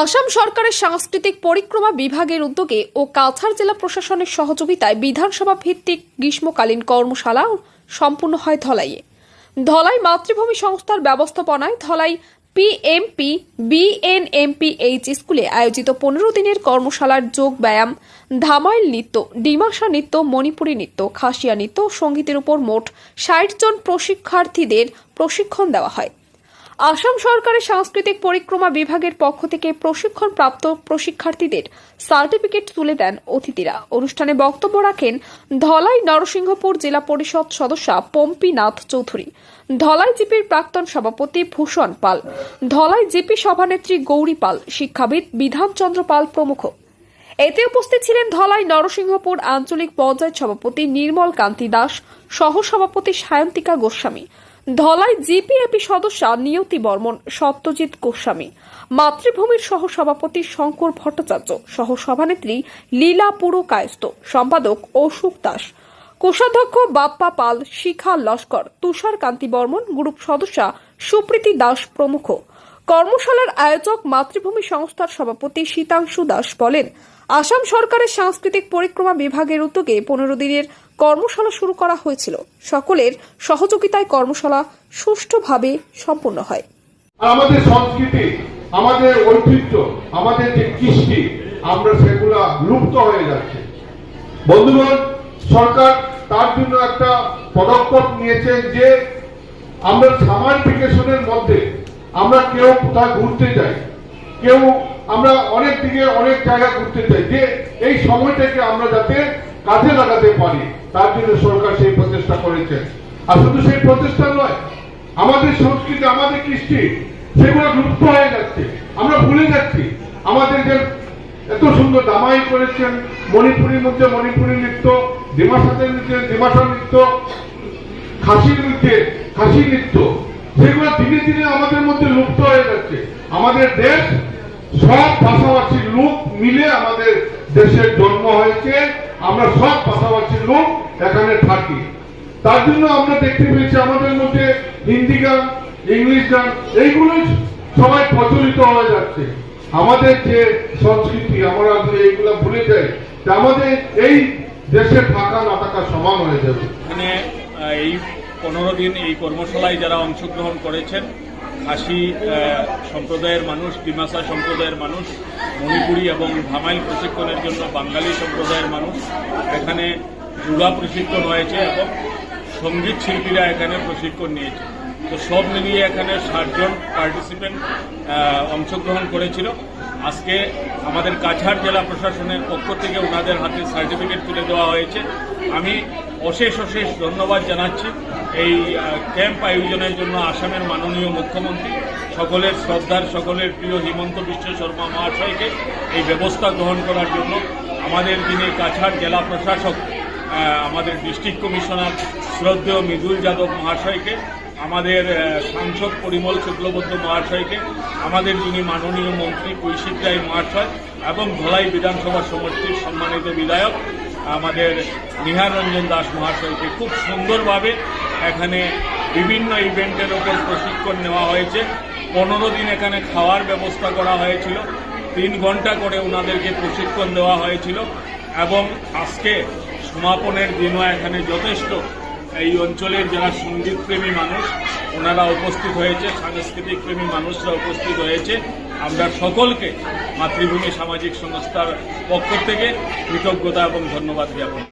আসাম সরকারের সাংস্কৃতিক পরিক্রমা বিভাগের উদ্যোগে ও কাছাড় জেলা প্রশাসনের সহযোগিতায় বিধানসভা ভিত্তিক গ্রীষ্মকালীন কর্মশালা সম্পূর্ণ হয় ধলাইয়ে। ধলাই মাতৃভূমি সংস্থার ব্যবস্থাপনায় ধলাই পিএমপি বিএনএমপিএইচ স্কুলে আয়োজিত পনেরো দিনের কর্মশালার যোগ ব্যায়াম, ধামাইল নৃত্য ডিমাসা নৃত্য, মণিপুরী নৃত্য, খাসিয়া নৃত্য সঙ্গীতের উপর মোট ষাট জন প্রশিক্ষার্থীদের প্রশিক্ষণ দেওয়া হয়। আসাম সরকারের সাংস্কৃতিক পরিক্রমা বিভাগের পক্ষ থেকে প্রশিক্ষণপ্রাপ্ত প্রশিক্ষার্থীদের সার্টিফিকেট তুলে দেন অতিথিরা। অনুষ্ঠানে বক্তব্য রাখেন ধলাই নরসিংহপুর জেলা পরিষদ সদস্য পম্পীনাথ চৌধুরী। ধলাই জিপির প্রাক্তন সভাপতি ভূষণ পাল। ধলাই জিপি সভানেত্রী গৌরী পাল। শিক্ষাবিদ বিধানচন্দ্র পাল প্রমুখ। এতে উপস্থিত ছিলেন ধলাই নরসিংহপুর আঞ্চলিক পঞ্চায়েত সভাপতি নির্মল কান্তি দাস সহ সভাপতি সায়ন্তিকা গোস্বামী। ধলাই জিপিএপি সদস্য নিয়তি বর্মন সত্যজিৎ গোস্বামী। মাতৃভূমির সহ সভাপতি শঙ্কর ভট্টাচার্য সহ সভানেত্রী লীলা পুরো কায়স্থ সম্পাদক অশোক দাস। কোষাধ্যক্ষ বাপ্পা পাল, শিখা লস্কর তুষার কান্তি বর্মন গ্রুপ সদস্য সুপ্রীতি দাস প্রমুখ। কর্মশালার আয়োজক মাতৃভূমি সংস্থার সভাপতি শীতাংশু দাস বলেন, আসাম সরকারের সাংস্কৃতিক পরিক্রমা বিভাগের উদ্যোগে পনেরো দিনের কর্মশালা শুরু করা হয়েছিল। সকলের সহযোগিতায় কর্মশালা সুষ্ঠুভাবে সম্পন্ন হয়। আমাদের সংস্কৃতি, আমাদের ঐতিহ্য, আমাদের যে কৃষ্টি, আমরা সেগুলা লুপ্ত হয়ে যাচ্ছে। বন্ধুগণ, সরকার তার জন্য একটা পদক্ষেপ নিয়েছেন যে, আমরা সামার মধ্যে আমরা কেউ কোথায় ঘুরতে যাই। কেউ আমরা অনেক দিকে অনেক জায়গা ঘুরতে যাই। যে এই সময়টাকে আমরা যাতে কাজে লাগাতে পারি, তার জন্য সরকার সেই প্রচেষ্টা করেছে। আর শুধু সেই প্রচেষ্টা নয়, আমাদের সংস্কৃতি, আমাদের কৃষ্টি, সেগুলো লুপ্ত হয়ে যাচ্ছে। আমরা ভুলে যাচ্ছি, আমাদের যে এত সুন্দর দামাই করেছেন, মণিপুরীর মধ্যে মণিপুরী নৃত্য ডিমাসাতের নৃত্যে ডিমাসা নৃত্য, খাসির নৃত্যে খাসি নৃত্য, সেগুলো দিনে দিনে আমাদের মধ্যে লুপ্ত হয়ে যাচ্ছে। আমাদের দেশ সব ভাষাভাষীর লোক মিলে আমাদের দেশের জন্ম হয়েছে। আমরা সব ভাষাভাষীর লোক এখানে থাকি। তার জন্য আমরা দেখতে পেয়েছি আমাদের মধ্যে হিন্দি গান ইংলিশ গান এইগুলোই সবাই প্রচলিত হয়ে যাচ্ছে। আমাদের যে সংস্কৃতি আমরা যদি এইগুলো ভুলে যাই আমাদের এই দেশে থাকা না থাকা সমান হয়ে যাবে। আহ, এই পনেরো দিন এই কর্মশালায় যারা অংশগ্রহণ করেছেন খাসি সম্প্রদায়ের মানুষ, ডিমাসা সম্প্রদায়ের মানুষ, মণিপুরি এবং ভামাইল প্রশিক্ষণের জন্য বাঙালি সম্প্রদায়ের মানুষ এখানে যোগা প্রশিক্ষণ হয়েছে এবং সংগীত শিল্পীরা এখানে প্রশিক্ষণ নিয়েছে। তো সব মিলিয়ে এখানে ষাটজন পার্টিসিপেন্ট অংশগ্রহণ করেছিল। আজকে আমাদের কাছাড় জেলা প্রশাসনের পক্ষ থেকে ওনাদের হাতে সার্টিফিকেট তুলে দেওয়া হয়েছে। আমি অশেষ অশেষ ধন্যবাদ জানাচ্ছি এই ক্যাম্প আয়োজনের জন্য আসামের মাননীয় মুখ্যমন্ত্রী, সকলের শ্রদ্ধার, সকলের প্রিয় হিমন্ত বিশ্ব শর্মা মহাশয়কে এই ব্যবস্থা গ্রহণ করার জন্য আমাদের যিনি কাছাড় জেলা প্রশাসক আমাদের ডিস্ট্রিক্ট কমিশনার শ্রদ্ধেয় মৃদুল যাদব মহাশয়কে আমাদের সাংসদ পরিমল শুক্লবদ্ধ মহাশয়কে, আমাদের যিনি মাননীয় মন্ত্রী কৈশিক রায় মহাশয় এবং ধলাই বিধানসভা সমষ্টির সম্মানিত বিধায়ক, আমাদের নিহার রঞ্জন দাস মহাশয়কে খুব সুন্দরভাবে এখানে বিভিন্ন ইভেন্টের ওপর প্রশিক্ষণ নেওয়া হয়েছে। পনেরো দিন এখানে খাওয়ার ব্যবস্থা করা হয়েছিল। তিন ঘণ্টা করে ওনাদেরকে প্রশিক্ষণ দেওয়া হয়েছিল এবং আজকে সমাপনের দিনও এখানে যথেষ্ট। এই অঞ্চলের যারা সংগীত প্রেমী মানুষ, ওনারা উপস্থিত হয়েছে সাংস্কৃতিক প্রেমী মানুষরা উপস্থিত হয়েছে। আমরা সকলকে মাতৃভূমি সামাজিক সংস্থার পক্ষ থেকে কৃতজ্ঞতা এবং ধন্যবাদ জ্ঞাপন